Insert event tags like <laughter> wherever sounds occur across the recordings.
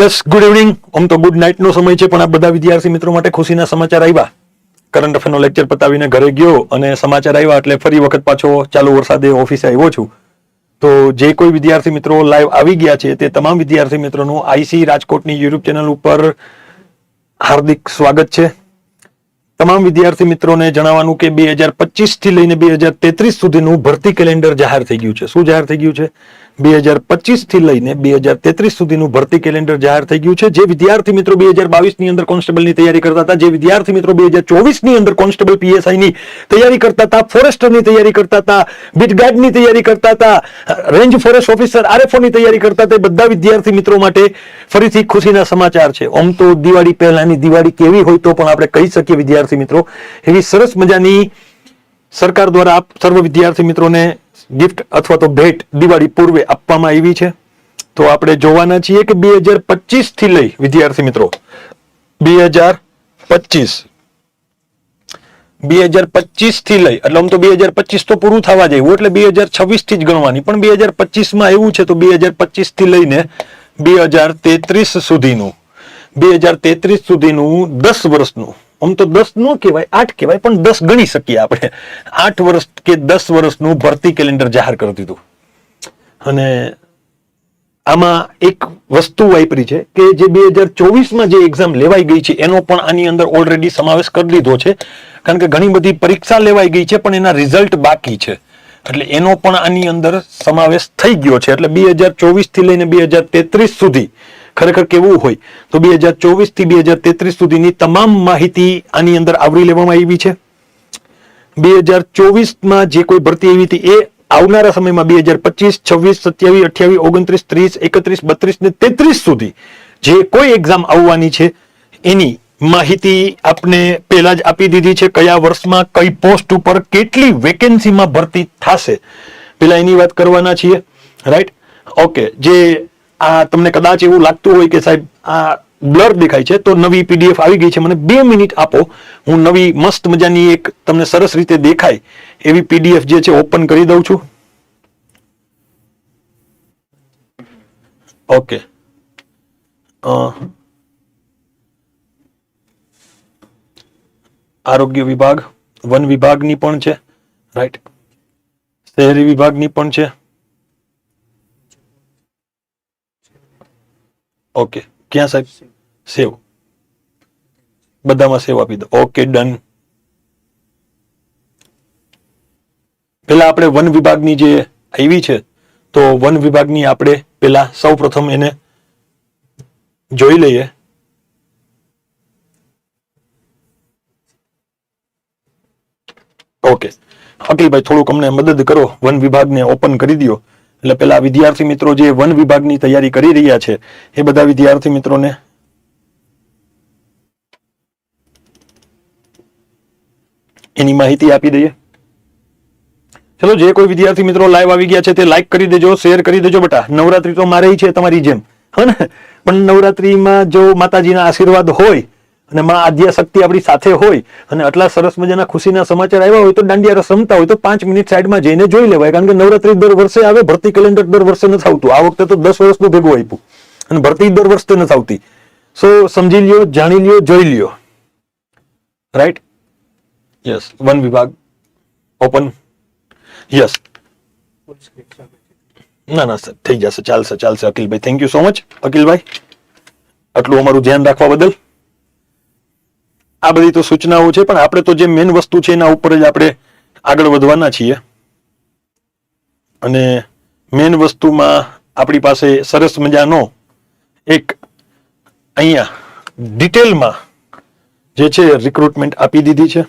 Yes good evening આમ તો good night નો સમય છે, પણ આ બધા વિદ્યાર્થી મિત્રો માટે ખુશીના સમાચાર આવ્યા. કરંટ અફેરનો લેક્ચર પતાવીને ઘરે ગયો અને સમાચાર આવ્યા એટલે ફરી વખત પાછો ચાલુ વરસાદે ઓફિસે આવ્યો છું. તો જે કોઈ વિદ્યાર્થી મિત્રો લાઈવ આવી ગયા છે, તે તમામ વિદ્યાર્થી મિત્રોનું આઈસી રાજકોટની યુટ્યુબ ચેનલ ઉપર હાર્દિક સ્વાગત છે. તમામ વિદ્યાર્થી મિત્રોને જણાવવાનું કે બે હજાર પચીસથી લઈને બે હજાર તેત્રીસ સુધીનું ભરતી કેલેન્ડર જાહેર થઈ ગયું છે. શું જાહેર થઈ ગયું છે? બે હજાર પચીસથી લઈને બે હજાર તેત્રીસ સુધીનું ભરતી કેલેન્ડર જાહેર થઈ ગયું છે. જે વિદ્યાર્થી મિત્રો બે હજાર બાવીસની અંદર કોન્સ્ટેબલની તૈયારી કરતા હતા, જે વિદ્યાર્થી મિત્રો બે હજાર ચોવીસની અંદર કોન્સ્ટેબલ પીએસઆઈ ની તૈયારી કરતા હતા, ફોરેસ્ટરની તૈયારી કરતા હતા, બીટગાર્ડની તૈયારી કરતા હતા, રેન્જ ફોરેસ્ટ ઓફિસર આરએફઓ ની તૈયારી કરતા હતા. બધા વિદ્યાર્થી મિત્રો માટે ફરીથી ખુશીના સમાચાર છે. આમ તો દિવાળી પહેલાની દિવાળી કેવી હોય તો પણ આપણે કહી શકીએ વિદ્યાર્થી મિત્રો. એવી સરસ મજાની સરકાર દ્વારા આપ સર્વ વિદ્યાર્થી મિત્રોને ગિફ્ટ અથવા તો ભેટ દિવાળી પૂર્વે આપવામાં આવી છે. તો આપણે જોવાના છીએ કે બે હજાર પચીસથી લઈ વિદ્યાર્થી મિત્રો, બે હજાર પચીસ. બે હજાર પચીસથી લઈ, એટલે આમ તો બે હજાર પચીસ તો પૂરું થવા જાય એટલે બે હજાર છવ્વીસથી જ ગણવાની. પણ બે હજાર પચીસમાં એવું છે તો બે હજાર પચીસથી લઈને બે હજાર તેત્રીસ સુધીનું, બે હજાર તેત્રીસ સુધીનું દસ વર્ષનું આમ તો દસ ન કહેવાય, આઠ કહેવાય, પણ દસ ગણી શકીએ આપણે. આઠ વર્ષ કે દસ વર્ષનું ભરતી કેલેન્ડર જાહેર કરી દીધું. અને આમાં એક વસ્તુ વાપરી છે કે જે બે હજાર ચોવીસમાં જે એક્ઝામ લેવાઈ ગઈ છે, એનો પણ આની અંદર ઓલરેડી સમાવેશ કરી લીધો છે. કારણ કે ઘણી બધી પરીક્ષા લેવાઈ ગઈ છે, પણ એના રિઝલ્ટ બાકી છે. એટલે એનો પણ આની અંદર સમાવેશ થઈ ગયો છે. એટલે બે હજાર ચોવીસથી લઈને બે હજાર તેત્રીસ સુધી ખરેખર કેવું હોય? તો બે હજાર ચોવીસથી બે હજાર તેત્રીસ સુધીની તમામ માહિતી આની અંદર આવરી લેવામાં આવી છે. બે હજાર ચોવીસમાં જે કોઈ ભરતી આવી હતી એ આવનારા સમયમાં બે હજાર પચીસ, છવ્વીસ, સત્યાવીસ, અઠ્યાવીસ, ઓગણત્રીસ, ત્રીસ, એકત્રીસ, બત્રીસ ને તેત્રીસ સુધી જે કોઈ એક્ઝામ આવવાની છે, એની માહિતી આપને પહેલા જ આપી દીધી છે કયા વર્ષમાં કઈ પોસ્ટ ઉપર કેટલી વેકેન્સીમાં ભરતી થશે. પેલા એની વાત કરવાના છીએ. રાઈટ ઓકે જે આ તમને કદાચ એવું લાગતું હોય કે સાહેબ આ બ્લર દેખાય છે, તો નવી પીડીએફ આવી ગઈ છે. મને બે મિનિટ આપો. હું નવી મસ્ત મજાની એક તમને સરસ રીતે દેખાય એવી પીડીએફ જે છે, ઓપન કરી દઉં છું. ઓકે. આરોગ્ય વિભાગ, વન વિભાગની પણ છે, રાઈટ. શહેરી વિભાગની પણ છે. ઓકે. ક્યાં સાહેબ? સેવ. બધામાં સેવ આપી દો. Okay, done. પેલા આપણે વન વિભાગની જે આવી છે, તો વન વિભાગની આપણે પેલા સૌ પ્રથમ એને જોઈ લઈએ. ઓકે. અકિલભાઈ, થોડુંક અમને મદદ કરો. વન વિભાગને ઓપન કરી દો એટલે પેલા વિદ્યાર્થી મિત્રો જે વન વિભાગની તૈયારી કરી રહ્યા છે, એ બધા વિદ્યાર્થી મિત્રોને એની માહિતી આપી દઈએ. ચલો, જે કોઈ વિદ્યાર્થી મિત્રો લાઈવ આવી ગયા છે તે લાઈક કરી દેજો શેર કરી દેજો બેટા. નવરાત્રી તો મારે છે તમારી જેમ. હે ને? પણ નવરાત્રીમાં જો માતાજીના આશીર્વાદ હોય અને માં આદ્યાશક્તિ આપણી સાથે હોય અને આટલા સરસ મજાના ખુશીના સમાચાર આવ્યા હોય તો દાંડિયા રસ રમતા હોય તો પાંચ મિનિટ સાઈડમાં જઈને જોઈ લેવાય. કારણ કે નવરાત્રી દર વર્ષે આવે, ભરતી કેલેન્ડર દર વર્ષે નથી આવતું. આ વખતે તો દસ વર્ષનું ભેગું આપ્યું. અને ભરતી દર વર્ષે નથી આવતી. સો સમજી લ્યો, જાણી લ્યો, જોઈ લ્યો. રાઈટ યસ વન વિભાગ. ઓપન યસ ના ના સર થઈ જશે. ચાલશે ચાલશે, અકિલભાઈ. થેન્ક યુ સો મચ અકિલભાઈ, આટલું અમારું ધ્યાન રાખવા બદલ. આ બધી તો સૂચનાઓ છે પણ આપણે તો જે મેઇન વસ્તુ છે એના ઉપર જ આપણે આગળ વધવાના છીએ. અને મેઇન વસ્તુમાં આપણી પાસે સરસ મજાનો એક અહીંયા ડિટેલમાં જે છે રિક્રુટમેન્ટ આપી દીધી છે.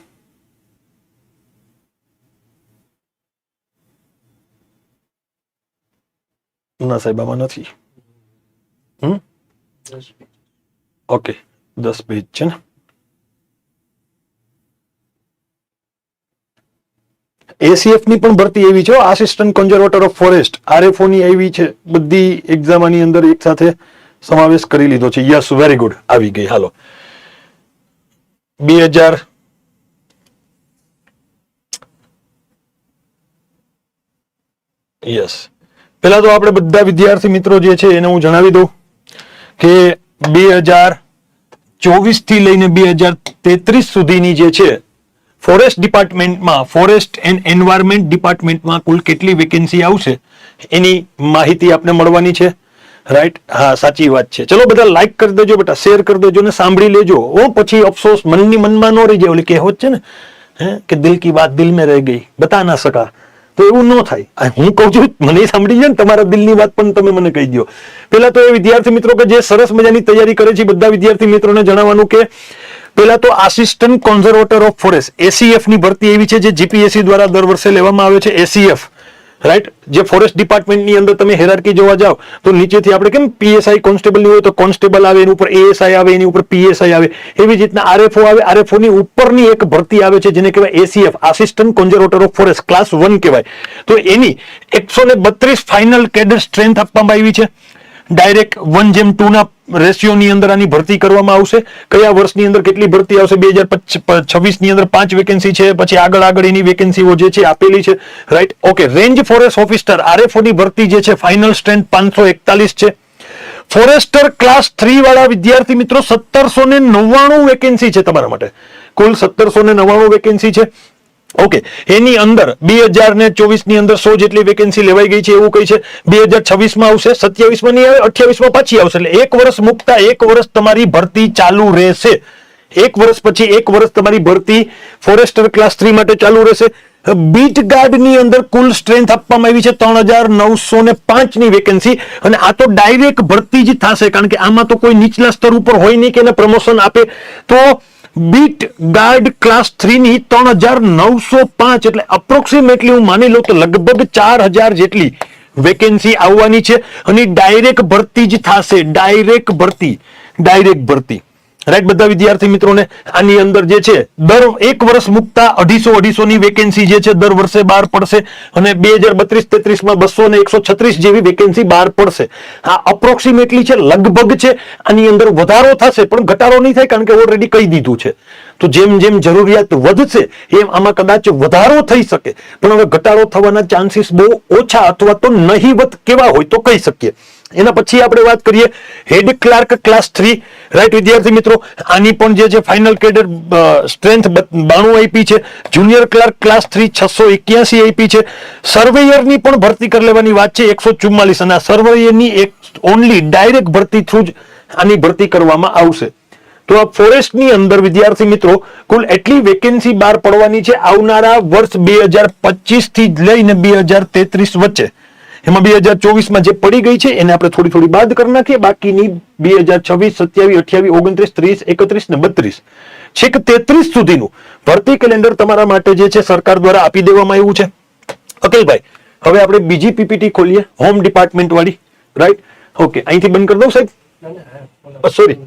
ના સાહેબ આમાં નથી. હમ? ઓકે દસ પેજ છે ને? એસીએફની પણ ભરતી એવી છે. આસિસ્ટન્ટ કન્ઝર્વેટર ઓફ ફોરેસ્ટ આરએફઓની એવી છે. બધી એક્ઝામની અંદર એક સાથે સમાવેશ કરી લીધો છે. યસ વેરી ગુડ આવી ગઈ. હાલો. બે હજાર યસ પેલા તો આપણે બધા વિદ્યાર્થી મિત્રો જે છે એને હું જણાવી દઉં કે બે હજાર ચોવીસથી લઈને બે હજાર તેત્રીસ સુધીની જે છે ફોરેસ્ટ ડિપાર્ટમેન્ટમાં, ફોરેસ્ટ એન્ડ એન્વાયરમેન્ટ ડિપાર્ટમેન્ટમાં કુલ કેટલી વેકેન્સી આવશે, એની માહિતી આપને મળવાની છે. રાઈટ હા, સાચી વાત છે. ચલો બધા લાઈક કરી દેજો બેટા શેર કરી દેજો ને સાંભળી લેજો. ઓ, પછી અફસોસ મનની મનમાં ન રહી જાય, ઓલી કહેવત છે ને, હે, કે દિલ કી બાત દિલ મેં રહી ગઈ, બતા ના સકા. તો એવું ન થાય. હું કહું છું, મને સાંભળી જાય ને, તમારા દિલની વાત પણ તમે મને કહી દો પેલા તો એ વિદ્યાર્થી મિત્રો કે જે સરસ મજાની તૈયારી કરે છે બધા વિદ્યાર્થી મિત્રોને જણાવવાનું કે પેલા તો આસિસ્ટન્ટ કોન્ઝર્વેટર ઓફ ફોરેસ્ટ એસીએફની ભરતી એવી છે જે જીપીએસસી દ્વારા દર વર્ષે લેવામાં આવે છે એસીએફ રાઈટ જે ફોરેસ્ટ ડિપાર્ટમેન્ટની અંદર તમે હેરાર્કી જોવા જાઓ, તો નીચેથી આપણે કેમ પીએસઆઈ કોન્સ્ટેબલની હોય તો કોન્સ્ટેબલ આવે, એની ઉપર એએસઆઈ આવે, એની ઉપર પીએસઆઈ આવે. એવી રીતના આરએફઓ આવે આરએફઓ ની ઉપરની એક ભરતી આવે છે જેને કહેવાય ACF assistant conservator of forest, class one કહેવાય. તો એની એકસો ને બત્રીસ ફાઇનલ કેડર સ્ટ્રેન્થ આપવામાં આવી છે. ડાયરેક્ટ વન જેમ ટુ ના રેશિયો ની અંદર આની ભરતી કરવામાં આવશે. કયા વર્ષની અંદર કેટલી ભરતી આવશે? બે હજાર છવ્વીસની અંદર પાંચ વેકેન્સી છે, પછી આગળ આગળ એની વેકેન્સીઓ જે છે આપેલી છે. Right okay range forest officer આરએફઓની ભરતી જે છે ફાઇનલ સ્ટ્રેન્થ પાંચસો એકતાલીસ છે. ફોરેસ્ટર ક્લાસ થ્રી વાળા વિદ્યાર્થી મિત્રો, સત્તરસો ને નવ્વાણું વેકેન્સી છે તમારા માટે. કુલ સત્તરસો ને નવ્વાણું વેકેન્સી છે. ઓકે એની અંદર બે હજાર ને ચોવીસની અંદર સો જેટલી વેકેન્સી લેવાઈ ગઈ છે એવું કઈ છે. બે હજાર છવ્વીસમાં આવશે સત્યાવીસમાં નહીં આવે અઠ્યાવીસમાં પાછી આવશે. એટલે એક વર્ષ મુકતા એક વર્ષ તમારી ભરતી ચાલુ રહેશે. એક વર્ષ પછી એક વર્ષ તમારી ભરતી ફોરેસ્ટર ક્લાસ થ્રી માટે ચાલુ રહેશે. બીટ ગાર્ડની અંદર કુલ સ્ટ્રેન્થ આપવામાં આવી છે ત્રણ હજાર નવસો ને પાંચની વેકેન્સી અને આ તો ડાયરેક્ટ ભરતી જ થશે, કારણ કે આમાં તો કોઈ નીચલા સ્તર ઉપર હોય નહીં કે એને પ્રમોશન આપે. તો બીટ ગાર્ડ ક્લાસ થ્રી ની ત્રણ હજાર નવસો પાંચ એટલે અપ્રોક્સિમેટલી હું માની લઉં તો લગભગ ચાર હજાર જેટલી વેકેન્સી આવવાની છે અને ડાયરેક્ટ ભરતી જ થશે. ડાયરેક્ટ ભરતી. ડાયરેક્ટ ભરતી. રાઈટ બધા વિદ્યાર્થી મિત્રોને, આની અંદર જે છે, દર એક વર્ષ મુકતા અઢીસો અઢીસો ની વેકેન્સી જે છે, દર વર્ષે બહાર પડશે અને બે હજાર બત્રીસ તેત્રીસમાં બસો ને એકસો છત્રીસ જેવી વેકેન્સી બહાર પડશે. આ અપ્રોક્સિમેટલી છે, લગભગ છે, આની અંદર વધારો થશે, પણ ઘટાડો નહીં થાય કારણ કે ઓલરેડી કહી દીધું છે. તો જેમ જેમ જરૂરિયાત વધશે, એમ આમાં કદાચ વધારો થઈ શકે. પણ હવે ઘટાડો થવાના ચાન્સીસ બહુ ઓછા અથવા તો નહીવત કેવા હોય તો કહી શકીએ. એના પછી આપણે વાત કરીએ head clerk class three. Right વિદ્યાર્થી મિત્રો, આની પણ જે છે ફાઇનલ કેડર સ્ટ્રેન્થ બાણું આઈપી છે. જુનિયર ક્લાર્ક ક્લાસ થ્રી છસો એક્યાસી આઈપી છે. સર્વેયરની પણ ભરતી કરી લેવાની વાત છે, એકસો ચુમ્માલીસ. અને સર્વેયરની એક ઓનલી ડાયરેક્ટ ભરતી થ્રુ જ આની ભરતી કરવામાં આવશે. તો આ ફોરેસ્ટની અંદર, વિદ્યાર્થી મિત્રો, કુલ એટલી વેકેન્સી બહાર પડવાની છે આવનારા વર્ષ બે હજાર પચીસથી લઈને બે હજાર તેત્રીસ વચ્ચે. એમાં બે હજાર ચોવીસમાં જે પડી ગઈ છે એને આપણે થોડી થોડી બાદ કરી નાખીએ. બાકીની બે હજાર છવ્વીસ સત્યાવીસ અઠ્યાવીસ ઓગણત્રીસ ત્રીસ એકત્રીસ ને બત્રીસ. છેક તેત્રીસ સુધીનું. ભરતી કેલેન્ડર તમારા માટે જે છે સરકાર દ્વારા આપી દેવામાં આવ્યું છે. અકિલભાઈ હવે આપણે બીજી પીપીટી ખોલીએ. હોમ ડિપાર્ટમેન્ટ વાળી. રાઈટ ઓકે અહીંથી બંધ કરી દઉં સાહેબ? Sorry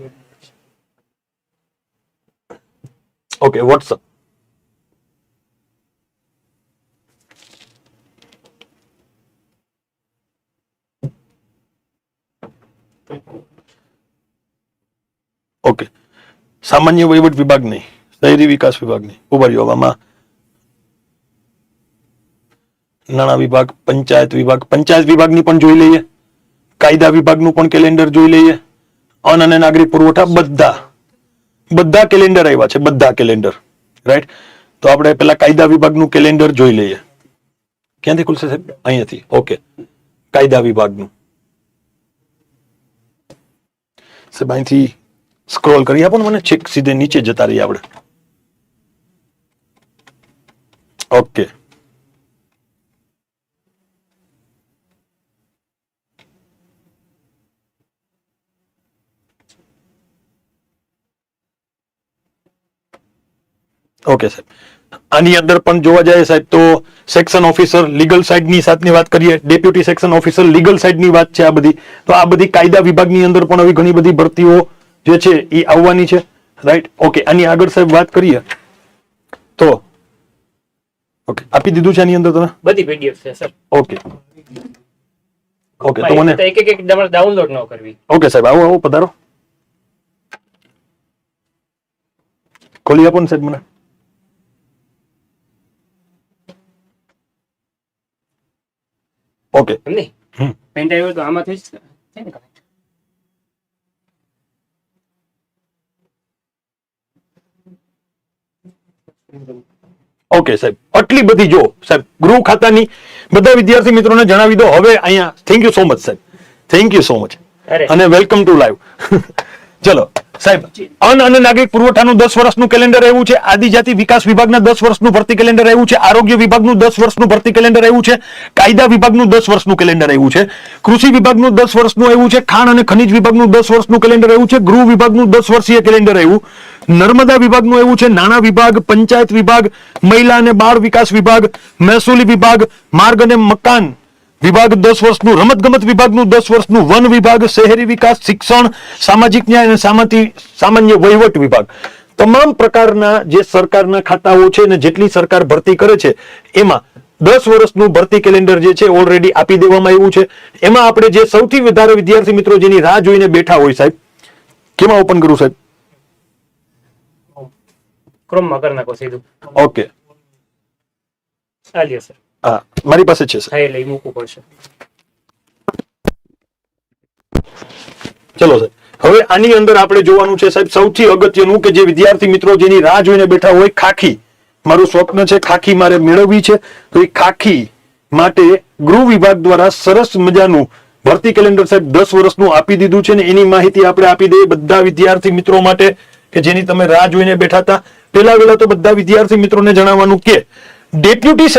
okay WhatsApp okay. સામાન્ય વહીવટ વિભાગ નહીં. શહેરી વિકાસ વિભાગ નહીં. ઊભા રહ્યો નાણાં વિભાગ, પંચાયત વિભાગ. પંચાયત વિભાગની પણ જોઈ લઈએ. કાયદા વિભાગનું પણ કેલેન્ડર જોઈ લઈએ. અન્ન અને નાગરિક પુરવઠા બધા. બધા કેલેન્ડર આવ્યા છે, બધા કેલેન્ડર રાઈટ તો આપણે પેલા કાયદા વિભાગનું કેલેન્ડર જોઈ લઈએ. ક્યાંથી ખુલશે સાહેબ? અહીંયાથી. ઓકે. કાયદા વિભાગનું. સાહેબ, અહીંથી સ્ક્રોલ કરી. આપો મને છેક સીધે નીચે જતા રહીએ આપણે. ઓકે ઓકે સાહેબ. આની અંદર પણ જોવા જાય સાહેબ, તો સેક્શન ઓફિસર લીગલ સાઇડની સાથની વાત કરીએ. ડેપ્યુટી સેક્શન ઓફિસર લીગલ સાઇડની વાત છે આ બધી. તો આ બધી કાયદા વિભાગની અંદર પણ હવે ઘણી બધી ભરતીઓ જે છે એ આવવાની છે રાઈટ ઓકે આની આગળ સાહેબ વાત કરીએ. તો ઓકે આપી દીધું છે આની અંદર તમે? બધી પીડીએફ છે સર ઓકે ઓકે તો મને એક એક એક ડાઉનલોડ ન કરવી. ઓકે સાહેબ આવો આવો પધારો. ખોલી આપો ને સાહેબ મને. ઓકે એમ નહીં. પેન ડ્રાઈવર તો આમાંથી જ છે ને connect? ઓકે સાહેબ. આટલી બધી જો સાહેબ ગૃહ ખાતાની બધા વિદ્યાર્થી મિત્રોને જણાવી દો. હવે અહીંયા થેન્ક યુ સો મચ સાહેબ. થેન્ક યુ સો મચ અને વેલકમ ટુ લાઈવ ચલો. સાહેબ, અન્ન અને નાગરિક પુરવઠાનું દસ વર્ષનું કેલેન્ડર રહેવું છે, આદિજાતિ વિકાસ વિભાગના દસ વર્ષનું ભરતી કેલેન્ડર આવ્યું છે, આરોગ્ય વિભાગનું દસ વર્ષનું ભરતી કેલેન્ડર આવ્યું છે, કાયદા વિભાગનું દસ વર્ષનું કેલેન્ડર આવ્યું છે, કૃષિ વિભાગનું દસ વર્ષનું આવ્યું છે, ખાણ અને ખનિજ વિભાગનું દસ વર્ષનું કેલેન્ડર આવ્યું છે, ગૃહ વિભાગનું દસ વર્ષીય કેલેન્ડર આવ્યું નર્મદા વિભાગનું એવું છે, નાણાં વિભાગ, પંચાયત વિભાગ, મહિલા અને બાળ વિકાસ વિભાગ, મહેસૂલી વિભાગ, માર્ગ અને મકાન. વિભાગ દસ વર્ષનું રમતગમત વિભાગનું દસ વર્ષનું વન વિભાગ શહેરી વિકાસ શિક્ષણ સામાજિક ન્યાય અને સામાન્ય વહીવટ વિભાગ. તમામ પ્રકારના જે સરકારના ખાતાઓ છે અને જેટલી સરકાર ભરતી કરે છે એમાં દસ વર્ષનું ભરતી કેલેન્ડર જે છે ઓલરેડી આપી દેવામાં આવ્યું છે. એમાં આપણે જે સૌથી વધારે વિદ્યાર્થી મિત્રો જેની રાહ જોઈને બેઠા હોય સાહેબ કેમાં ઓપન કરું સાહેબ? ક્રોમમાં કરી નાખો સીધું. ઓકે ચાલીએ સર હા મારી પાસે છે હા એ લઈ મૂકવું પડશે. ચલો સાહેબ હવે આની અંદર આપણે જોવાનું છે સાહેબ સૌથી અગત્યનું કે જે વિદ્યાર્થી મિત્રો જેની રાહ જોઈને બેઠા હોય ખાખી. મારું સ્વપ્ન છે ખાખી મારે મેળવવી છે. તો એ ખાખી માટે ગૃહ વિભાગ દ્વારા સરસ મજાનું ભરતી કેલેન્ડર સાહેબ દસ વર્ષનું આપી દીધું છે ને એની માહિતી આપણે આપી દઈએ બધા વિદ્યાર્થી મિત્રો માટે કે જેની તમે રાહ જોઈને બેઠા હતા. પેલા વેલા તો બધા વિદ્યાર્થી મિત્રોને જણાવવાનું કે deputy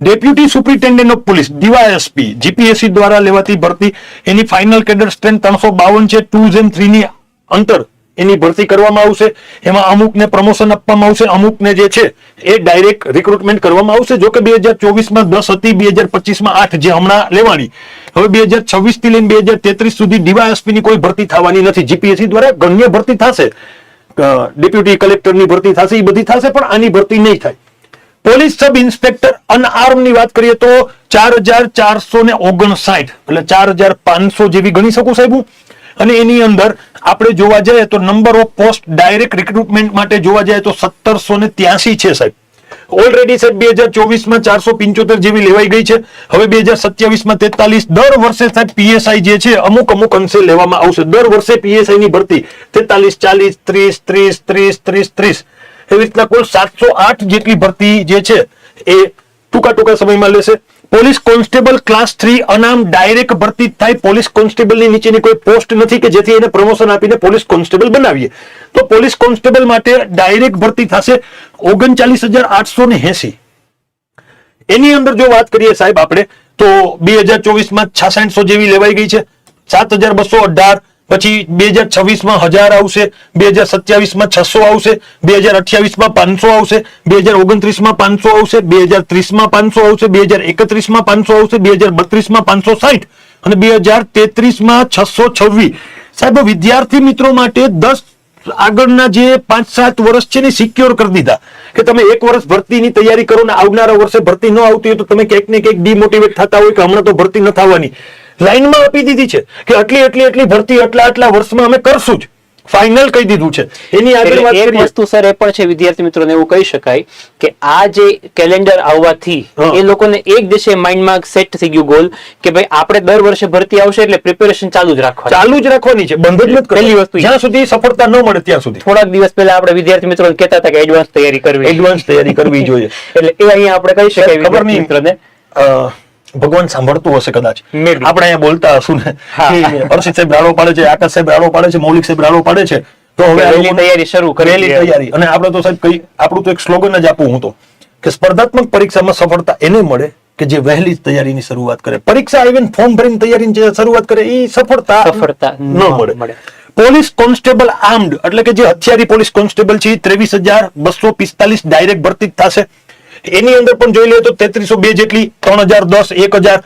deputy superintendent of police DYSP GPSC દ્વારા લેવાતી ભરતી, એની ફાઇનલ કેડર સ્ટ્રેન્થ ત્રણસો બાવન છે ટુ એન્ડ થ્રીની અંતર એની ભરતી કરવામાં આવશે. એમાં અમુકને પ્રમોશન આપવામાં આવશે, અમુકને જે છે એ ડાયરેક્ટ રિક્રુટમેન્ટ કરવામાં આવશે. જો કે બે હજાર ચોવીસમાં દસ હતી, બે હજાર પચીસમાં આઠ જે હમણાં લેવાની. હવે બે હજાર છવ્વીસથી લઈને બે હજાર તેત્રીસ સુધી ડીવાયએસપીની કોઈ ભરતી થવાની નથી. જીપીએસસી દ્વારા ગણ્ય ભરતી થશે. ડેપ્યુટી કલેક્ટરની ભરતી થશે એ બધી થશે, પણ આની ભરતી નહીં થાય. પોલીસ સબ ઇન્સ્પેક્ટર અનઆર્મની વાત કરીએ તો ચાર ચારસો ને એટલે ચાર જેવી ગણી શકું સાહેબ અને એની અંદર આપણે જોવા જઈએ તો number of post direct recruitment માટે જોવા જઈએ તો સત્તરસો છે સાહેબ. ઓલરેડી સાહેબ બે હજાર ચોવીસમાં જેવી લેવાઈ ગઈ છે. હવે બે હજાર સત્યાવીસમાં તેતાલીસ, દર વર્ષે સાહેબ પીએસઆઈ જે છે, અમુક અમુક અંશે લેવામાં આવશે. દર વર્ષે પીએસઆઈ ની ભરતી તેતાલીસ, ચાલીસ, ત્રીસ ત્રીસ ત્રીસ ત્રીસ ત્રીસ. એવી રીતના કુલ સાતસો આઠ જેટલી ભરતી જે છે એ ટૂંકા ટૂંકા સમયમાં લેશે. પોલીસ કોન્સ્ટેબલ ક્લાસ થ્રી અનામ ડાયરેક્ટ ભરતી થાય. પોલીસ કોન્સ્ટેબલની નીચેની કોઈ પોસ્ટ નથી કે જેથી એને પ્રમોશન આપીને પોલીસ કોન્સ્ટેબલ બનાવીએ. તો પોલીસ કોન્સ્ટેબલ માટે ડાયરેક્ટ ભરતી થશે ઓગણચાલીસ હજાર આઠસો ને એસી. એની અંદર જો વાત કરીએ સાહેબ આપણે, તો બે હજાર ચોવીસમાં છાસઠસો જેવી લેવાઈ ગઈ છે. સાત હજાર બસો અઢાર પછી બે હજાર છવ્વીસમાં હજાર આવશે, બે હજાર સત્યાવીસમાં છસો આવશે, બે હજાર અઠ્યાવીસમાં પાંચસો આવશે, બે હજાર ઓગણત્રીસમાં પાંચસો આવશે, બે હજાર ત્રીસમાં પાંચસો આવશે, બે હજાર એકત્રીસમાં પાંચસો આવશે, બે હજાર બત્રીસમાં પાંચસો સાઠ અને બે હજાર તેત્રીસમાં છસો છવ્વીસ. સાહેબ, વિદ્યાર્થી મિત્રો માટે દસ આગળના જે પાંચ સાત વર્ષ છે ને સિક્યોર કરી દીધા. કે તમે એક વર્ષ ભરતીની તૈયારી કરો ને આવનારા વર્ષે ભરતી ન આવતી હોય તો તમે ક્યાંક ને ક્યાંક ડિમોટિવેટ થતા હોય કે હમણાં તો ભરતી ન થવાની. લાઈનમાં આપી દીધી છે કે આટલી આટલી આટલી ભરતી આટલા આટલા વર્ષમાં અમે કરશું જ. ફાઇનલ કહી દીધું છે. એની આગળ વાત કરીએ. વસ્તુ સર એ પણ છે વિદ્યાર્થી મિત્રોને એવું કહી શકાય કે આ જે કેલેન્ડર આવવાથી એ લોકોને એક દિવસે માઇન્ડમાં સેટ થઈ ગયું ગોલ કે ભાઈ આપણે દર વર્ષે ભરતી આવશે એટલે પ્રિપેરેશન ચાલુ જ રાખવાની. ચાલુ જ રાખવાની છે. બંધ જ નથી પહેલી વસ્તુ જ્યાં સુધી સફળતા ન મળે ત્યાં સુધી. થોડાક દિવસ પહેલા આપણે વિદ્યાર્થી મિત્રોને કહેતા હતા કે એડવાન્સ તૈયારી કરવી. એડવાન્સ તૈયારી કરવી જોઈએ. <laughs> એટલે એ અહીંયા આપણે કહી શકાય ખબર નહીં. મિત્રોને. ભગવાન સાંભળતું હશે કદાચ. આપણે અહીંયા બોલતા હશું ને. હર્ષિત સાહેબ રાડો પાડે છે આકાશ સાહેબ રાડો પાડે છે મૌલિક સાહેબ રાડો પાડે છે. તો હવે તૈયારી શરૂ કરેલી તૈયારી. અને આપણે તો સાહેબ કઈ આપણું તો એક સ્લોગન જ આપું હું તો. કે સ્પર્ધાત્મક પરીક્ષામાં સફળતા એને મળે કે જે વહેલી તૈયારીની શરૂઆત કરે. પરીક્ષા ઇવન ફોર્મ ભરીને તૈયારીની જે શરૂઆત કરે એ સફળતા સફળતા ન મળે. મળે. પોલીસ કોન્સ્ટેબલ આર્મ્ડ એટલે કે જે હથિયારી પોલીસ કોન્સ્ટેબલ છે ત્રેવીસ હજાર બસો પિસ્તાલીસ ડાયરેક્ટ ભરતી થશે. એની અંદર પણ જોઈ લઈએ તો તેત્રીસો બે જેટલી ત્રણ હજાર દસ એક હજાર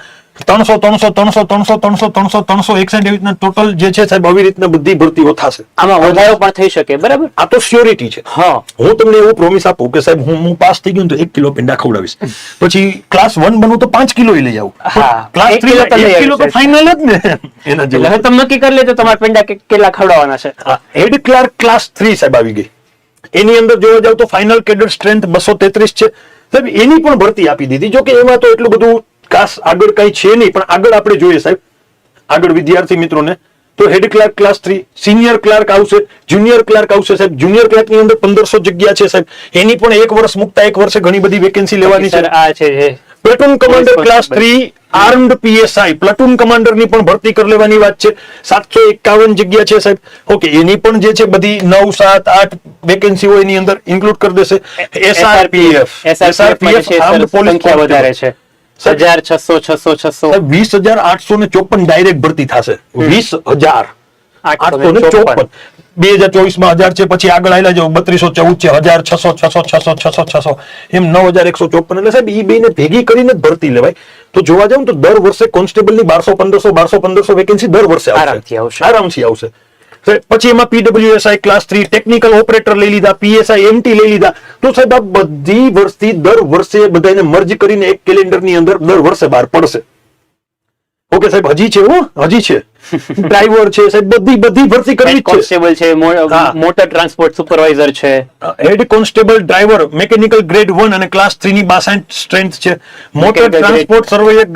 ત્રણસો ત્રણસો ત્રણસો ત્રણસો ત્રણસો ત્રણસો ત્રણસો એકસઠ એવી રીતના ટોટલ જે છે સાહેબ આવી રીતના બધી ભરતીઓ થશે. આમાં વધારો પણ થઈ શકે બરાબર? આ તો સ્યોરિટી છે. હા. હું તમને એવું પ્રોમિસ આપું કે સાહેબ હું હું પાસ થઈ ગયું તો એક કિલો પેંડા ખવડાવીશ. પછી ક્લાસ વન બનવું તો પાંચ કિલો લઈ આવું. ક્લાસ થ્રી એક કિલો તો ફાઇનલ જ ને. એના જેવું. હવે તમે નક્કી કરી લેજો તમારા પેંડા કે- કેટલા ખવડાવવાના છે. હેડ ક્લાર્ક ક્લાસ થ્રી સાહેબ આવી ગઈ. એની અંદર જોવા જાવ તો ફાઇનલ કેડર સ્ટ્રેન્થ બસો તેત્રીસ છે. સાહેબ એની પણ ભરતી આપી દીધી. જો કે એમાં તો એટલું બધું ખાસ આગળ કઈ છે નહીં પણ આગળ આપણે જોઈએ સાહેબ. આગળ વિદ્યાર્થી મિત્રોને તો head clerk class three senior clerk આવશે જુનિયર ક્લાર્ક આવશે સાહેબ. જુનિયર ક્લાર્કની અંદર પંદરસો જગ્યા છે સાહેબ. એની પણ એક વર્ષ મુકતા એક વર્ષે ઘણી બધી વેકેન્સી લેવાની છે. આ છે platoon commander class three armed PSI. Platoon કમાન્ડરની પણ ભરતી કરી લેવાની વાત છે. સાતસો એકાવન જગ્યા છે સાહેબ. ઓકે એની પણ જે છે બધી નવ સાત આઠ વેકેન્સી હોય એની અંદર ઇન્ક્લુડ કરી દેશે. એસઆરપીએફ એસઆરપીએફમાં પોલીસ વધારે છે. હજાર છસો છસો છસો. વીસ હજાર આઠસો ને ચોપન ડાયરેક્ટ ભરતી થશે. વીસ હજાર. આઠસો ને ચોપન. બે હજાર ચોવીસમાં હજાર છે પછી આગળ આવેલા જો બત્રીસો ચૌદ છે હજાર છસો છસો છસો છસો છસો. એમ નવ હજાર એકસો ચોપન. એટલે સાહેબ ઈ બે ને ભેગી કરીને જ ભરતી લેવાય. તો જોવા જાવ તો દર વર્ષે કોન્સ્ટેબલની બારસો પંદરસો બારસો પંદરસો વેકેન્સી દર વર્ષે આરામથી આવશે. આરામથી આવશે. પછી એમાં PWSI class three technical operator લઈ લીધા પીએસઆઈ એમટી લઈ લીધા. તો સાહેબ આ બધી વર્ષથી દર વર્ષે બધાને મર્જ કરીને એક કેલેન્ડરની અંદર દર વર્ષે બહાર પડશે. ઓકે સાહેબ હજી છે હો હજી છે. <laughs> ડ્રાઈવર છે સાહેબ બધી બધી ભરતી કરવી છે. કોન્સ્ટેબલ છે મોટર ટ્રાન્સપોર્ટ સુપરવાઇઝર છે. Head constable driver mechanical grade 1 અને ક્લાસ 3 ની બાસઠ સ્ટ્રેન્થ છે. Motor transport surveyor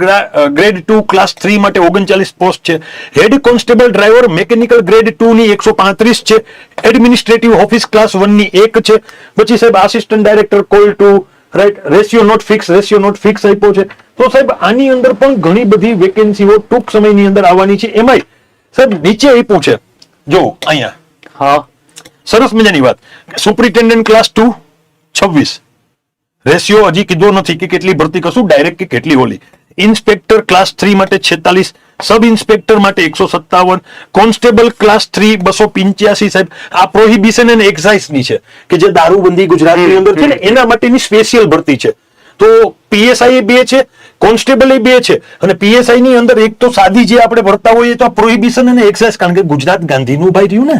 grade two class three માટે ઓગણચાલીસ પોસ્ટ છે. Head constable driver mechanical grade two ની એકસો પાંત્રીસ છે. એડમિનિસ્ટ્રેટિવ ઓફિસ ક્લાસ વનની એક છે. પછી સાહેબ assistant director call two right ratio not fix ratio not fix આપ્યો છે. તો સાહેબ આની અંદર પણ ઘણી બધી વેકેન્સીઓ ટૂંક સમયની અંદર આવવાની છે. એમાંય સાહેબ નીચે આપ્યું છે. જો અહીંયા. હા. સરસ મજાની વાત. સુપરિન્ટેન્ડન્ટ ક્લાસ ટુ છવ્વીસ. રેશિયો હજી કીધો નથી કે કેટલી ભરતી કશું ડાયરેક્ટ કે કેટલી ઓલી. ઇન્સ્પેક્ટર ક્લાસ થ્રી માટે છેતાલીસ સબ ઇન્સ્પેક્ટર માટે એકસો સત્તાવન કોન્સ્ટેબલ ક્લાસ થ્રી બસો પિંચ્યાસી સાહેબ. આ પ્રોહિબિશન એન્ડ એક્સાઇઝની છે કે જે દારૂબંધી ગુજરાતની અંદર છે ને એના માટેની સ્પેશિયલ ભરતી છે. તો પીએસઆઈ એ બે છે કોન્સ્ટેબલ એ બે છે. અને પીએસઆઈ ની અંદર એક તો સાદી જે આપણે ભરતા હોઈએ તો પ્રોહિબિશન અને એક્સાઇઝ કારણ કે ગુજરાત ગાંધીનું ભાઈ રહ્યું ને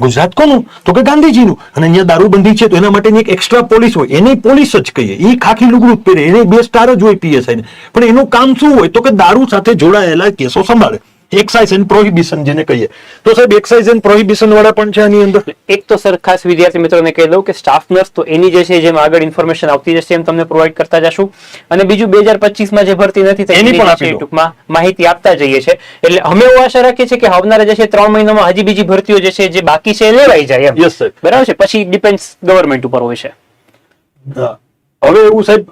ગુજરાત કોનું? તો કે ગાંધીજીનું. અને અહીંયા દારૂબંધી છે, તો એના માટેની એક એક્સ્ટ્રા પોલીસ હોય. એને પોલીસ જ કહીએ. એ ખાખી લુગડું પહેરે. એને બે સ્ટાર જ હોય પીએસઆઈને પણ એનું કામ શું હોય? તો કે દારૂ સાથે જોડાયેલા કેસો સંભાળે. એક્સાઇઝ એન્ડ પ્રોહિબિશન જેને કહીએ. તો સાહેબ એક્સાઇઝ એન્ડ પ્રોહિબિશન વાળા પણ છે આની અંદર? એક તો સર ખાસ વિદ્યાર્થી મિત્રોને કહી દઉં કે સ્ટાફ નર્સ તો એની જે છે જેમ આગળ ઇન્ફોર્મેશન આવતી જશે એમ તમને પ્રોવાઈડ કરતા જશું. અને બીજું બે હજારમાં જે ભરતી નથી થઈ એની પણ. ટૂંકમાં માહિતી આપતા જઈએ છે એટલે અમે એવું આશા રાખીએ છીએ કે આવનારા જે છે ત્રણ મહિનામાં હજી બીજી ભરતીઓ જે છે જે બાકી છે એ લેવાઈ જાય એમ. Yes, sir. બરાબર છે? પછી ડિપેન્ડ ગવર્મેન્ટ ઉપર હોય છે. હવે એવું સાહેબ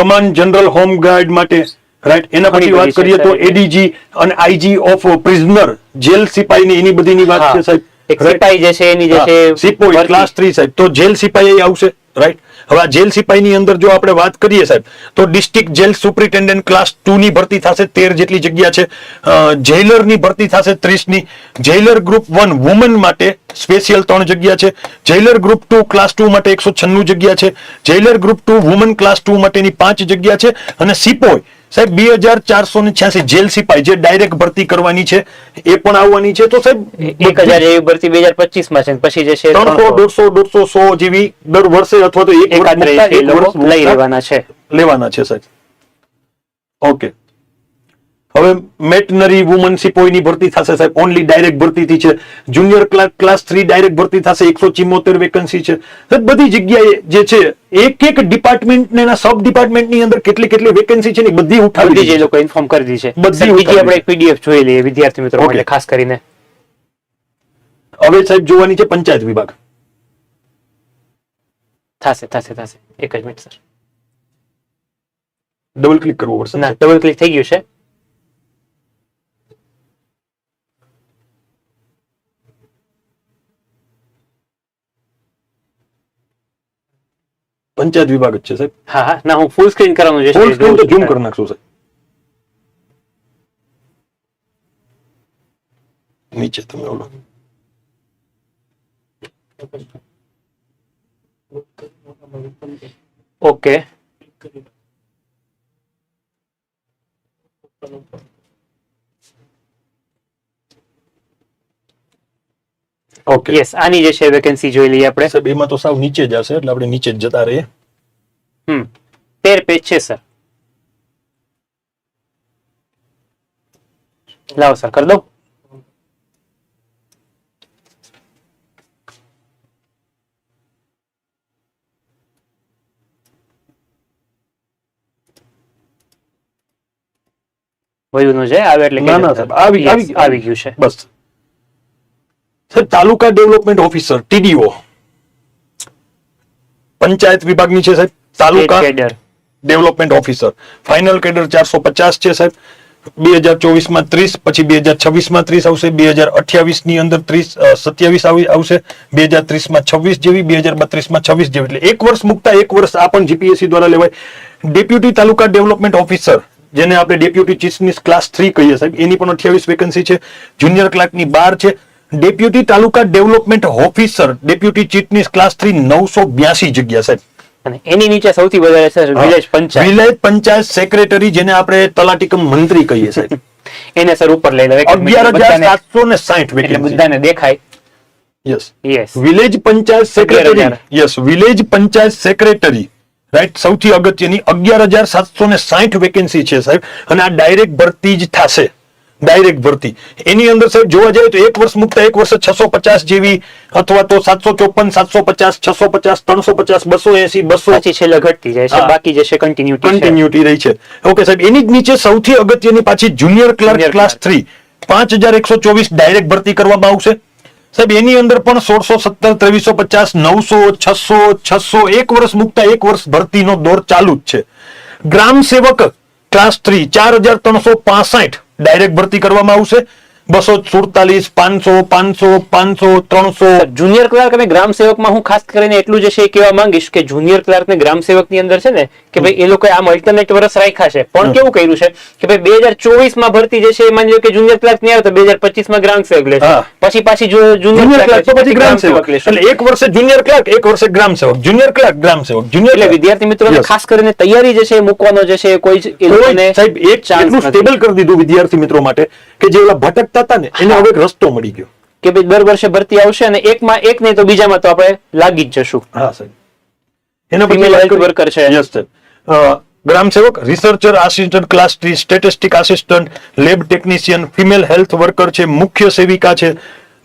કમાન્ડ જનરલ હોમ ગાર્ડ માટે રાઈટ એના પછી વાત કરીએ તો એડીજી અને આઈજી ઓફ પ્રિઝનર જેલ સિપાઈ ની એની બધીની વાત છે સાહેબ. એક જે છે એની જે છે સિપોઈ ક્લાસ થ્રી સાહેબ. તો જેલ સિપાઈ આવશે. રાઈટ હવે આ જેલ સિપાઈ અંદર જો આપણે વાત કરીએ સાહેબ તો district jail superintendent class two ની ભરતી થશે તેર જેટલી જગ્યા છે. જેલરની ભરતી થશે ત્રીસની. જેલર ગ્રુપ વન વુમન માટે સ્પેશિયલ ત્રણ જગ્યા છે. Jailer group two class two માટે એકસો છન્નું જગ્યા છે. Jailer group two woman class two માટેની પાંચ જગ્યા છે. અને સિપોઈ સાહેબ બે હજાર ચારસો ને છ્યાસી જેલ સિપાઈ જે ડાયરેક્ટ ભરતી કરવાની છે એ પણ આવવાની છે? તો સાહેબ એક હજાર એવી ભરતી બે હજાર પચીસમાં છે પછી જે છે ત્રણસો દોઢસો દોઢસો સો જેવી દર વર્ષે અથવા તો એક લઈ લેવાના છે. લેવાના છે સાહેબ. ઓકે. હવે મેટનરી વુમન સિપોઈની ભરતી થશે સાહેબ. ઓનલી ડાયરેક્ટ ભરતીથી છે. Junior class class three direct ભરતી થશે. એકસો ચિમોતેર વેકન્સી છે. સાહેબ બધી જગ્યાએ જે છે એક એક ડિપાર્ટમેન્ટ ને સબ ડિપાર્ટમેન્ટની અંદર કેટલી કેટલી વેકેન્સી છે ને બધી ઉઠાવી જે લોકો ઇન્ફોર્મ કરી દીધી છે. બધી બીજી આપણે પીડીએફ જોઈ લઈએ વિદ્યાર્થી મિત્રો એટલે ખાસ કરીને. હવે સાહેબ જોવાની છે પંચાયત વિભાગ. થશે થશે થશે. એક જ મિનિટ સર ડબલ ક્લિક કરવું પડશે ના ડબલ ક્લિક થઈ ગયું છે. પંચાયત વિભાગ જ છે સાહેબ. હા હા. ના હું ફૂલ સ્ક્રીન કરવાનું છે. ફૂલ સ્ક્રીન તો ઝૂમ કરી નાખશું સાહેબ. નીચે તમે ઓલો. ઓકે ઓકે યસ આની જે છે વેકેન્સી જોઈ લઈએ આપણે. સાહેબ એમાં તો સાવ નીચે જ હશે એટલે આપણે નીચે જ જતા રહીએ. હમ. તેર પેજ છે સર લાવો સર કરી દઉં. વયું નું છે આવે એટલે ના ના સાહેબ આવી આવી ગયું છે. બસ. સાહેબ taluka development officer TDO. Panchayat વિભાગની છે સાહેબ. Taluka development officer. Final cadre ચારસો પચાસ છે સાહેબ. બે હજાર ચોવીસમાં ત્રીસ પછી બે હજાર છવ્વીસમાં ત્રીસ આવશે. બે હજાર અઠ્યાવીસની અંદર ત્રીસ સત્યાવીસ આવી આવશે. બે હજાર ત્રીસમાં છવ્વીસ જેવી બે હજાર બત્રીસમાં છવ્વીસ જેવી. એટલે એક વર્ષ મુકતા એક વર્ષ આ પણ જીપીએસસી દ્વારા લેવાય. ડેપ્યુટી તાલુકા ડેવલપમેન્ટ ઓફિસર જેને આપણે ડેપ્યુટી ચીફની ક્લાસ થ્રી કહીએ સાહેબ. એની પણ અઠ્યાવીસ વેકન્સી છે. જુનિયર ક્લાર્કની બાર છે. Deputy taluka development officer deputy ચીફની class three નવસો બ્યાસી જગ્યા સાહેબ. અને એની નીચે સૌથી વધારે છે village panchayat. Village panchayat secretary જેને આપણે તલાટીકમ મંત્રી કહીએ સાહેબ. <laughs> એને સર ઉપર લઈ લે. અગિયાર હજાર સાતસો ને સાઠ એટલે વેકેન્સી. બધાને દેખાય. Yes yes village panchayat secretary yes village panchayat secretary right સૌથી અગત્યની અગિયાર હજાર સાતસો ને સાઠ વેકેન્સી છે સાહેબ. અને આ ડાયરેક્ટ ભરતી જ થશે. ડાયરેક્ટ ભરતી. એની અંદર સાહેબ જોવા જાય તો એક વર્ષ મુકતા એક વર્ષે છસો પચાસ જેવી અથવા તો સાતસો ચોપન સાતસો પચાસ છસો પચાસ ત્રણસો પચાસ બસો એસી બસો છેલ્લે ઘટતી જાય છે. બાકી જે છે. કન્ટિન્યુટી કન્ટિન્યુટી રહી છે. ઓકે સાહેબ એની જ નીચે સૌથી અગત્યની પાછી જુનિયર ક્લાર્ક ક્લાસ થ્રી પાંચ હજાર એકસો ચોવીસ ડાયરેક્ટ ભરતી કરવામાં આવશે. સાહેબ એની અંદર પણ સોળસો સત્તર ત્રેવીસો પચાસ નવસો છસો છસો એક વર્ષ મુકતા એક વર્ષ ભરતીનો દોર ચાલુ જ છે. ગ્રામ સેવક ક્લાસ થ્રી ચાર હજાર ત્રણસો પાસઠ. ડાયરેક્ટ ભરતી કરવામાં આવશે. બસો સુડતાલીસ પાંચસો પાંચસો પાંચસો ત્રણસો. જુનિયર ક્લાર્ક અને ગ્રામ સેવકમાં હું ખાસ કરીને એટલું જ છે એ કહેવા માંગીશ કે જુનિયર ક્લાર્ક ને ગ્રામ સેવકની અંદર છે ને કે ભાઈ એ લોકોએ આમ અલ્ટરનેટ વર્ષ રાખ્યા છે. પણ કેવું કર્યું છે? કે ભાઈ બે હજાર ચોવીસમાં ભરતી જે છે માની લો કે જુનિયર ક્લાર્ક નહીં આવે તો બે હજાર પચીસમાં ગ્રામ સેવક લેશે. પછી પાછી જુનિયર ક્લાર્ક તો પછી ગ્રામ સેવક. લેશે. એટલે એક વર્ષે જુનિયર ક્લાર્ક એક વર્ષે ગ્રામ સેવક. જુનિયર ક્લાર્ક ગ્રામ સેવક. જુનિયર એટલે વિદ્યાર્થી મિત્રોને ખાસ કરીને તૈયારી જે છે મૂકવાનો જે છે કોઈ સાહેબ એક ચાન્સ સ્ટેબલ કરી દીધું વિદ્યાર્થી મિત્રો માટે કે જે ઓલા ભટકતા હતા ને એને હવે એક રસ્તો મળી ગયો. કે ભાઈ દર વર્ષે ભરતી આવશે અને એકમાં એક નહીં તો બીજામાં તો આપણે લાગી જ જશું. હા સાહેબ. એના પછી health છે. Yes sir. ગ્રામ સેવક researcher assistant class three statistic assistant lab technician female health worker છે મુખ્ય સેવિકા છે.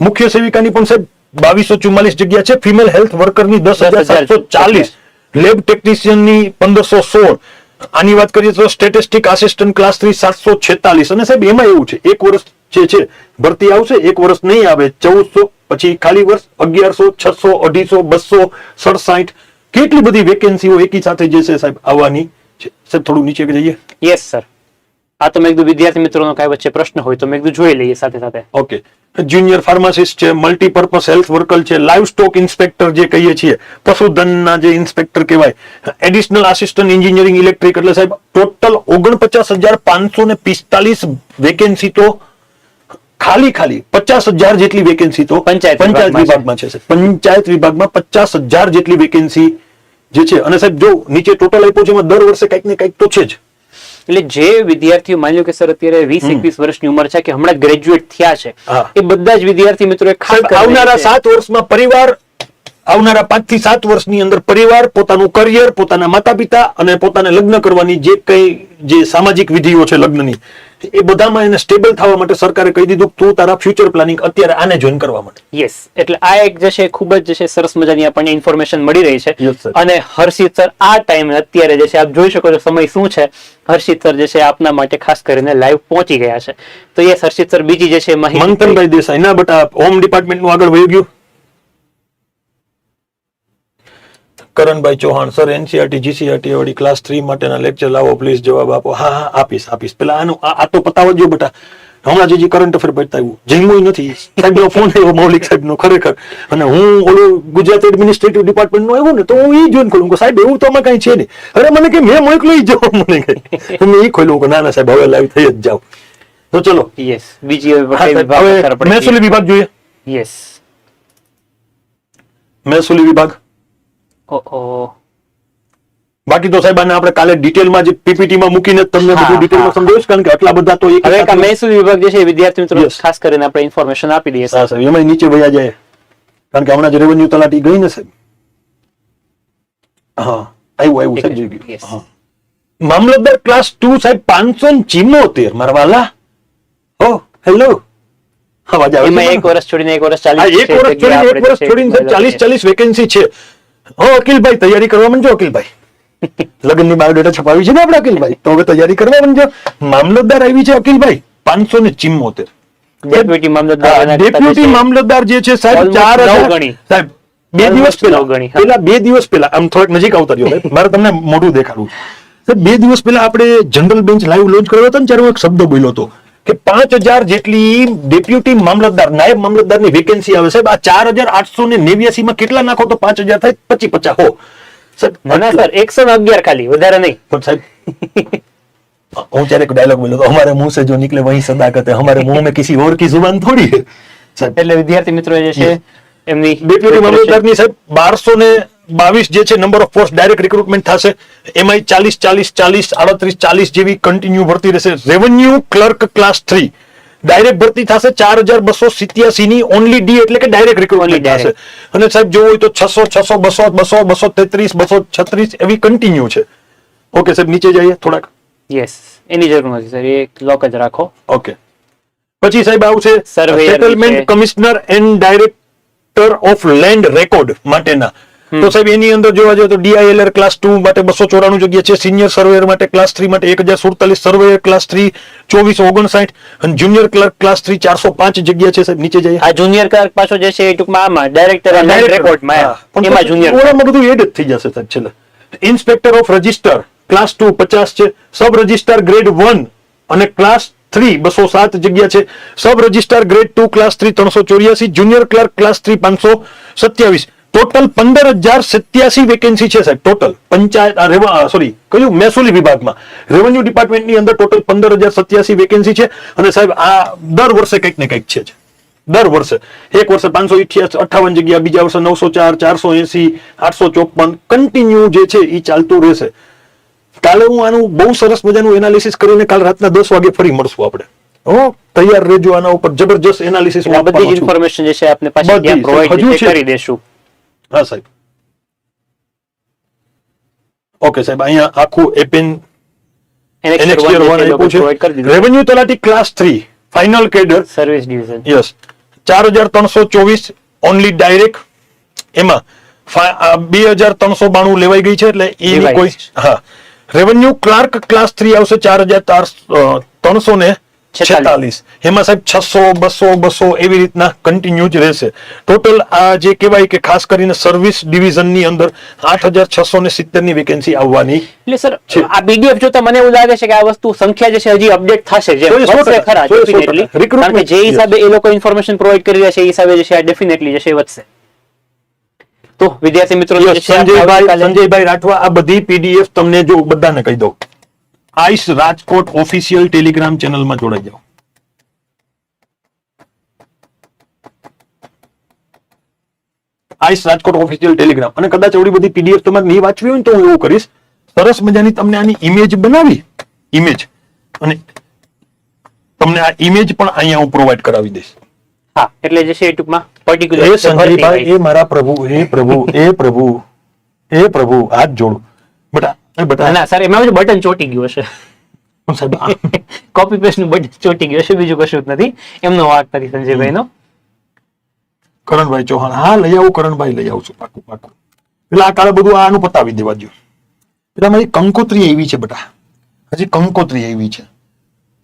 મુખ્ય સેવિકાની પણ સાહેબ બાવીસો ચુમ્માલીસ જગ્યા છે. ફિમેલ હેલ્થ વર્કરની દસ હજાર સાતસો ચાલીસ. લેબ ટેકનિશિયનની પંદરસો સોળ. આની વાત કરીએ તો સ્ટેટિસ્ટિક આસિસ્ટન્ટ ક્લાસ થ્રી સાતસો છેતાલીસ. અને સાહેબ એમાં એવું છે એક વર્ષ જે છે ભરતી આવશે એક વર્ષ નહીં આવે ચૌદસો પછી ખાલી વર્ષ અગિયારસો છસો અઢીસો બસો સડસાઠ કેટલી બધી વેકેન્સીઓ એકી સાથે જે છે સાહેબ આવવાની છે? સાહેબ થોડું નીચે જઈએ. યસ સર આ તો મેં કીધું વિદ્યાર્થી મિત્રોનો કઈ વચ્ચે પ્રશ્ન હોય તો મેં કીધું જોઈ લઈએ સાથે સાથે. ઓકે જુનિયર ફાર્માસિસ્ટ છે મલ્ટીપર્પઝ હેલ્થ વર્કર છે લાઈવ સ્ટોક ઇન્સ્પેક્ટર જે કહીએ છીએ પશુધનના જે ઇન્સ્પેક્ટર કહેવાય એડિશનલ આસિસ્ટન્ટ એન્જિનિયરિંગ ઇલેક્ટ્રિક એટલે સાહેબ ટોટલ ઓગણપચાસ હજાર પાંચસો ને પિસ્તાલીસ વેકેન્સી તો ખાલી ખાલી પચાસ હજાર જેટલી વેકેન્સી તો પંચાયત પંચાયત વિભાગમાં છે. પંચાયત વિભાગમાં પચાસ હજાર જેટલી વેકેન્સી જે છે. અને સાહેબ જો નીચે ટોટલ આપ્યો છે એમાં દર વર્ષે કંઈક ને કંઈક તો છે જ. એટલે જે વિદ્યાર્થીઓ માની લો કે સર અત્યારે વીસ એકવીસ વર્ષની ઉંમર છે કે હમણાં ગ્રેજ્યુએટ થયા છે એ બધા જ વિદ્યાર્થી મિત્રો આવનારા. સાત વર્ષમાં પરિવાર આવનારા પાંચથી સાત વર્ષની અંદર પરિવાર પોતાનું કરિયર પોતાના માતા પિતા અને પોતાને લગ્ન કરવાની જે કઈ જે સામાજિક વિધિઓ છે લગ્નની એ બધામાં એને સ્ટેબલ થવા માટે સરકારે કહી દીધું તું તારા ફ્યુચર પ્લાનિંગ અત્યારે આને જોઈન કરવા માટે. યસ એટલે આ એક જે છે ખૂબ જ જે છે સરસ મજાની આપણને ઇન્ફોર્મેશન મળી રહી છે. અને હર્ષિત સર આ ટાઈમે અત્યારે જે છે આપ જોઈ શકો છો સમય શું છે. હર્ષિત સર જે છે આપના માટે ખાસ કરીને લાઈવ પહોંચી ગયા છે. તો યસ હર્ષિત સર બીજી જે છે મંથનભાઈ દેસાઈ. ના બટ હોમ ડિપાર્ટમેન્ટનું આગળ વહી ગયું. કરણભાઈ ચૌહાણ સર એનસીઆરટી જીસીઆરટી વાળી ક્લાસ થ્રી માટેના લેક્ચર લાવો પ્લીઝ જવાબ આપો. હા હા આપીશ આપીશ. પેલા આનું આ તો પતાવજો બેટા. હમણાં જે કરંટ અફેર પડતા આવ્યું જમ્યું નથી. સાહેબ નો ફોન આવ્યો મૌલિક સાહેબ નો ખરેખર. અને હું ઓલું ગુજરાત એડમિનિસ્ટ્રેટિવ ડિપાર્ટમેન્ટનું આવ્યું ને તો હું એ જોઈને ખોલું. સાહેબ એવું તો આમાં કઈ છે નહીં. અરે મને કે મેં મોકલું એ જાઓ. <laughs> મને કઈ મેં એ ખોલ્યું. કે ના ના સાહેબ હવે લાઈવ થઈ જ જાવ તો ચલો. યસ બીજી હવે મહેસૂલી વિભાગ જોઈએ. યસ મહેસૂલી વિભાગ. બાકી તો સાહેબ આપણે કાલે ડિટેલમાં જે પીપીટીમાં મૂકીને તમને બધું ડિટેલમાં સમજાવીશ કારણ કે આટલા બધા તો એક હવે મહેસૂલ વિભાગ જે છે વિદ્યાર્થી મિત્રો ખાસ કરીને આપણે ઇન્ફોર્મેશન આપી દઈએ હા સાહેબ. એમાં નીચે વયા જાય. કારણ કે હમણાં જ રેવન્યુ તલાટી ગઈ ને સાહેબ. હા આવ્યું આવ્યું સાહેબ જોઈ ગયું હા. મામલતદાર ક્લાસ ટુ સાહેબ પાંચસો ને મારા વાલા. ઓ હેલો અવાજ આવે? એક વર્ષ છોડીને એક વર્ષ હા, ચાલીસ એક વર્ષ છોડીને એક વર્ષ છોડીને ચાલીસ ચાલીસ વેકેન્સી છે. હો અકિલભાઈ તૈયારી કરવા માંડજો અકિલભાઈ લગ્નની બાયોડેટા છપાવી છે ને આપણે અકિલભાઈ તો હવે તૈયારી કરવા માંડજો. મામલતદાર આવી છે અકિલભાઈ પાંચસો ને ચિમ્મોતેર. ડેપ્યુટી મામલતદાર ડેપ્યુટી મામલતદાર જે છે સાહેબ ચાર. સાહેબ બે દિવસ પેલા પહેલા પેલા બે દિવસ પહેલા આમ થોડાક નજીક આવતા રહ્યો મારે તમને મોઢું દેખાડું સાહેબ બે દિવસ પહેલા આપણે જનરલ બેન્ચ લાઈવ લોન્ચ કર્યો હતો ને ત્યારે હું એક શબ્દ બોલ્યો હતો. કે પાંચ હજાર જેટલી ડેપ્યુટી મામલતદાર નાયબ મામલતદારની વેકેન્સી આવે સાહેબ. આ ચાર હજાર આઠસો ને નેવ્યાસી માં કેટલા નાખો તો પાંચ હજાર થાય? પચી પચાસ. હો. સર એકસો ને અગિયાર ખાલી વધારે નહીં. પણ સાહેબ હું જ્યારે ડાયલોગ બોલું અમારે મુંહ સે જો નીકળે વહી સદાકત. હે હમારે મુંહ મેં કિસી ઓર કી જુબાન થોડી. હે એટલે વિદ્યાર્થી મિત્રો જે છે એમની ડેપ્યુટી મામલતદારની સાહેબ બારસો ને બાવીસ જે છે number of post direct recruitment થશે. એમાં ચાલીસ ચાલીસ ચાલીસ આડત્રીસ ચાલીસ જેવી કન્ટિન્યુ ભરતી રહેશે. Revenue clerk class three direct ભરતી થશે ચાર હજાર બસો સિત્યાસી ની ઓનલી ડી એટલે કે ડાયરેક્ટ રિક્રુટમેન્ટ થશે. અને સાહેબ જોવું હોય તો છસો છસો બસો બસો બસો તેત્રીસ બસો છત્રીસ એવી કન્ટિન્યુ છે. ઓકે સાહેબ નીચે જઈએ થોડાક. યસ એની જરૂર નથી સર એ લોક જ રાખો. ઓકે પછી સાહેબ આવશે settlement. Commissioner and director of land record માટેના. તો સાહેબ એની અંદર જોવા જઈએ તો ડીઆઈએલઆર ક્લાસ ટુ માટે બસો ચોરાણું જગ્યા છે સિનિયર સર્વેયર માટે ક્લાસ થ્રી માટે એક હજાર સુડતાલીસ સર્વેયર ક્લાસ થ્રી ચોવીસ ઓગણસાઠ અને જુનિયર ક્લર્ક ક્લાસ થ્રી ચારસો પાંચ જગ્યા છે સાહેબ નીચે જઈએ. આ જુનિયર ક્લાર્ક પાછો જે છે એ ટૂંકમાં આમાં ડાયરેક્ટર. રેકોર્ડમાં એમાં. જુનિયર ઓલામાં બધું એડ જ થઈ જશે સાહેબ છેલ્લે. Inspector of register class two પચાસ છે સબ રજિસ્ટર ગ્રેડ વન અને ક્લાસ થ્રી બસો સાત જગ્યા છે. Sub register grade two class three ત્રણસો ચોર્યાસી જુનિયર ક્લર્ક ક્લાસ થ્રી પાંચસો સત્યાવીસ. ટોટલ પંદર હજાર સત્યાસી વેકેન્સી છે સાહેબ ટોટલ પંચાયત સોરી કયું? મહેસૂલી વિભાગમાં. રેવન્યુ ડિપાર્ટમેન્ટની અંદર ટોટલ પંદર હજાર સત્યાસી વેકેન્સી છે અને સાહેબ આ દર વર્ષે કંઈક ને કંઈક છે દર વર્ષે. એક વર્ષે પાંચસો અઠાવન જગ્યા બીજા વર્ષે નવસો ચાર ચારસો એસી આઠસો ચોપન. કન્ટિન્યુ જે છે એ ચાલતું રહેશે. કાલે હું આનું બહુ સરસ મજાનું એનાલિસિસ કરીને કાલ રાતના દસ વાગે ફરી મળશું આપણે. હો તૈયાર રહેજો આના ઉપર. જબરજસ્ત એનાલિસિસ આ બધી ઇન્ફોર્મેશન જે છે આપને પાછી પ્રોવાઈડ કરી દેશું. હા સાહેબ. ઓકે સાહેબ અહીંયા આખું એપેન રેવન્યુ તલાટી class three final cadre service division yes ચાર હજાર ત્રણસો ચોવીસ ઓનલી ડાયરેક્ટ એમાં બે હજાર ત્રણસો બાણું લેવાઈ ગઈ છે એટલે એની કોઈ હા. રેવન્યુ ક્લાર્ક ક્લાસ થ્રી આવશે ચાર હજાર ત્રણસો ને છેતાલીસ. એમાં સાહેબ છસો બસો બસો એવી રીતના કન્ટિન્યુ જ રહેશે. ટોટલ આ જે કહેવાય કે ખાસ કરીને સર્વિસ ડિવિઝનની અંદર આઠ હજાર છસો ને સિત્તેરની વેકેન્સી આવવાની એટલે સર આ પીડીએફ જોતા મને એવું લાગે છે કે આ વસ્તુ સંખ્યા જે છે હજી અપડેટ થશે જે ખરા જે હિસાબે એ લોકો ઇન્ફોર્મેશન પ્રોવાઈડ કરી રહ્યા છે એ હિસાબે જે છે આ ડેફિનેટલી જે છે વધશે. તો વિદ્યાર્થી મિત્રો સંજયભાઈ સંજયભાઈ રાઠવા આ બધી પીડીએફ તમને જો બધાને કહી દઉં. આઈસ રાજકોટ ઓફિશિયલ ટેલિગ્રામ ચેનલમાં જોડાઈ જાઓ. આઈસ રાજકોટ ઓફિશિયલ ટેલિગ્રામ અને કદાચ એવડી બધી પીડીએફ તમારે નહીં વાંચવી હોય તો હું એવું કરીશ સરસ મજાની તમને આની ઇમેજ બનાવી ઇમેજ અને તમને આ ઇમેજ પણ અહીંયા હું પ્રોવાઈડ કરાવી દઈશ. હા એટલે જે છે એ ટૂંકમાં એ સંજયભાઈ એ મારા પ્રભુ એ પ્રભુ એ પ્રભુ એ પ્રભુ હાથ જોડું. એ ના સર એમાં બટન ચોટી ગયું હશે. કોપી પેસ્ટનું બટન ચોટી ગયું હશે બીજું કશું જ નથી. એમનો વાક કરી સંજયભાઈ નો કરણભાઈ ચૌહાણ હા લઈ આવું કરણભાઈ લઈ આવું છું પાકું પાકું. એટલે આ કાળે બધું આનું પતાવી દેવા દો પેલા મારી કંકોત્રી એવી છે બટા. હજી કંકોત્રી એવી છે.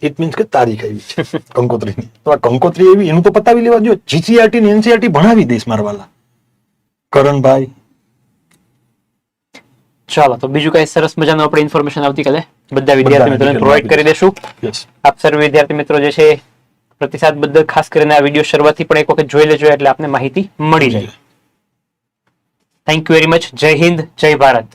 ઇટ મીન્સ કે તારીખ આવી છે કંકોત્રીની. તો આ કંકોત્રી એવી એનું તો પતાવી લેવા દો જીસીઆરટી ને એનસીઆરટી ભણાવી દઈશ મારવાલા કરણભાઈ ચાલો તો બીજું કઈ સરસ મજાનું આપણે ઇન્ફોર્મેશન આવતીકાલે. બધા વિદ્યાર્થી મિત્રોને પ્રોવાઈડ કરી દેશું. આપ સર્વ વિદ્યાર્થી મિત્રો જે છે પ્રતિસાદ બદલ ખાસ કરીને આ વીડિયો શરૂઆતથી પણ એક વખત જોઈ લેજો એટલે આપને માહિતી મળી જાય. થેન્ક યુ વેરી મચ જય હિન્દ જય ભારત.